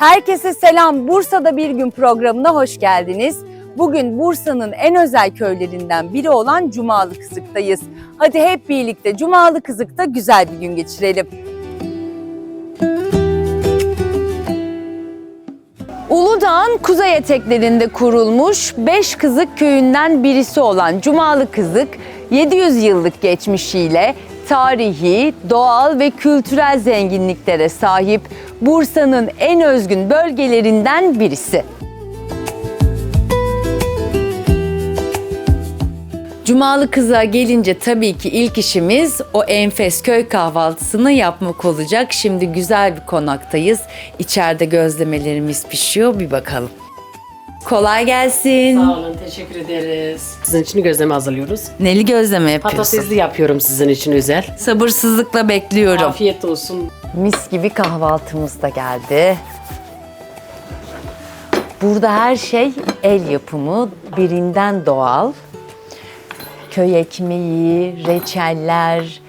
Herkese selam. Bursa'da bir gün programına hoş geldiniz. Bugün Bursa'nın en özel köylerinden biri olan Cumalı Kızık'tayız. Hadi hep birlikte Cumalı Kızık'ta güzel bir gün geçirelim. Uludağ'ın kuzey eteklerinde kurulmuş Beş Kızık köyünden birisi olan Cumalı Kızık, 700 yıllık geçmişiyle tarihi, doğal ve kültürel zenginliklere sahip Bursa'nın en özgün bölgelerinden birisi. Cumalı Kızığa gelince tabii ki ilk işimiz o enfes köy kahvaltısını yapmak olacak. Şimdi güzel bir konaktayız. İçeride gözlemelerimiz pişiyor. Bir bakalım. Kolay gelsin. Sağ olun, teşekkür ederiz. Sizin için gözleme hazırlıyoruz. Neli gözleme yapıyorsun? Patatesli yapıyorum sizin için özel. Sabırsızlıkla bekliyorum. Afiyet olsun. Mis gibi kahvaltımız da geldi. Burada her şey el yapımı, birinden doğal. Köy ekmeği, reçeller.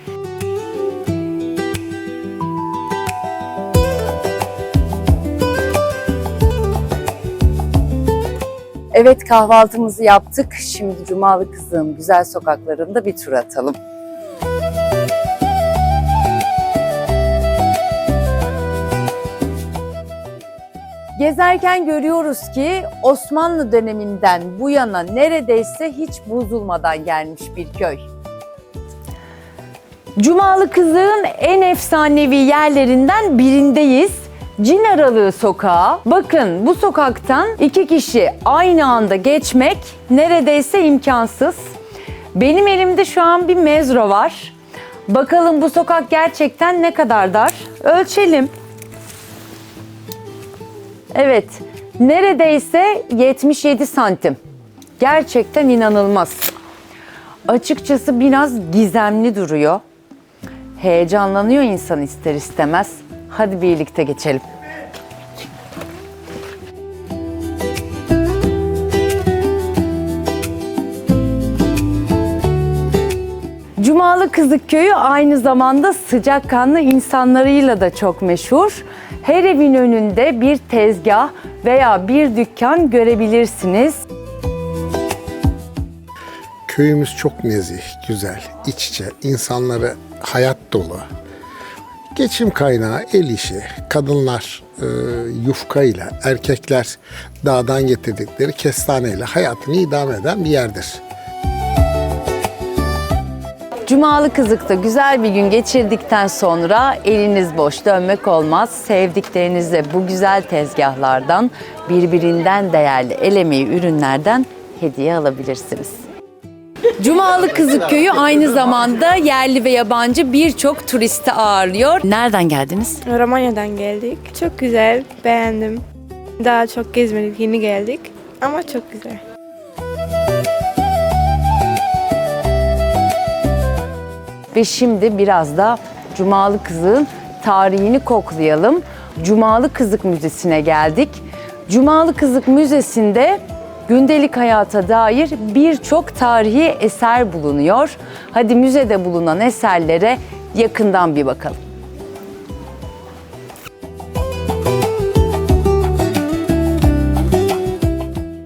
Evet kahvaltımızı yaptık. Şimdi Cumalı Kızı'nın güzel sokaklarında bir tur atalım. Gezerken görüyoruz ki Osmanlı döneminden bu yana neredeyse hiç bozulmadan gelmiş bir köy. Cumalı Kızık'ın en efsanevi yerlerinden birindeyiz. Cin Aralığı Sokağı. Bakın bu sokaktan iki kişi aynı anda geçmek neredeyse imkansız. Benim elimde şu an bir mezro var. Bakalım bu sokak gerçekten ne kadar dar? Ölçelim. Evet, neredeyse 77 santim. Gerçekten inanılmaz. Açıkçası biraz gizemli duruyor. Heyecanlanıyor insan ister istemez. Hadi birlikte geçelim. Cumalı Kızık Köyü aynı zamanda sıcakkanlı insanlarıyla da çok meşhur. Her evin önünde bir tezgah veya bir dükkan görebilirsiniz. Köyümüz çok nezih, güzel, iç içe, insanları hayat dolu. Geçim kaynağı el işi, kadınlar e, yufkayla, erkekler dağdan getirdikleri kestaneyle hayatını idame eden bir yerdir. Cumalı Kızık'ta güzel bir gün geçirdikten sonra eliniz boş dönmek olmaz. Sevdiklerinizle bu güzel tezgahlardan birbirinden değerli el emeği ürünlerden hediye alabilirsiniz. Cumalı Kızık Köyü aynı zamanda yerli ve yabancı birçok turisti ağırlıyor. Nereden geldiniz? Romanya'dan geldik. Çok güzel, beğendim. Daha çok gezmedik, yeni geldik. Ama çok güzel. Ve şimdi biraz da Cumalı Kızık'ın tarihini koklayalım. Cumalı Kızık Müzesi'ne geldik. Cumalı Kızık Müzesi'nde gündelik hayata dair birçok tarihi eser bulunuyor. Hadi müzede bulunan eserlere yakından bir bakalım.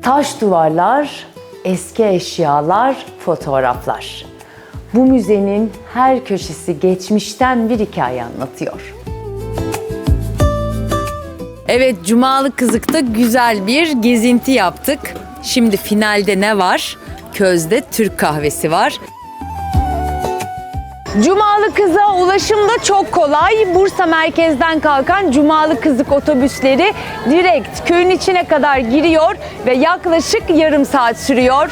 Taş duvarlar, eski eşyalar, fotoğraflar. Bu müzenin her köşesi geçmişten bir hikaye anlatıyor. Evet, Cumalı Kızık'ta güzel bir gezinti yaptık. Şimdi finalde ne var? Közde Türk kahvesi var. Cumalı Kızık'a ulaşım da çok kolay. Bursa merkezden kalkan Cumalı Kızık otobüsleri direkt köyün içine kadar giriyor ve yaklaşık yarım saat sürüyor.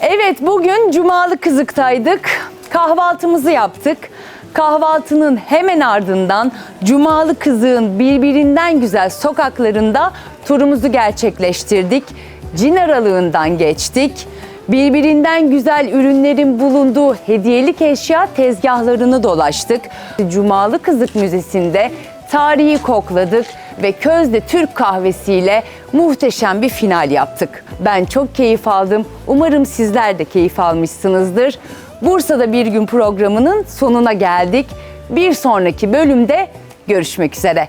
Evet bugün Cumalı Kızık'taydık. Kahvaltımızı yaptık. Kahvaltının hemen ardından Cumalı Kızık'ın birbirinden güzel sokaklarında turumuzu gerçekleştirdik. Cin aralığından geçtik. Birbirinden güzel ürünlerin bulunduğu hediyelik eşya tezgahlarını dolaştık. Cumalı Kızık Müzesi'nde tarihi kokladık ve közde Türk kahvesiyle muhteşem bir final yaptık. Ben çok keyif aldım. Umarım sizler de keyif almışsınızdır. Bursa'da bir gün programının sonuna geldik. Bir sonraki bölümde görüşmek üzere.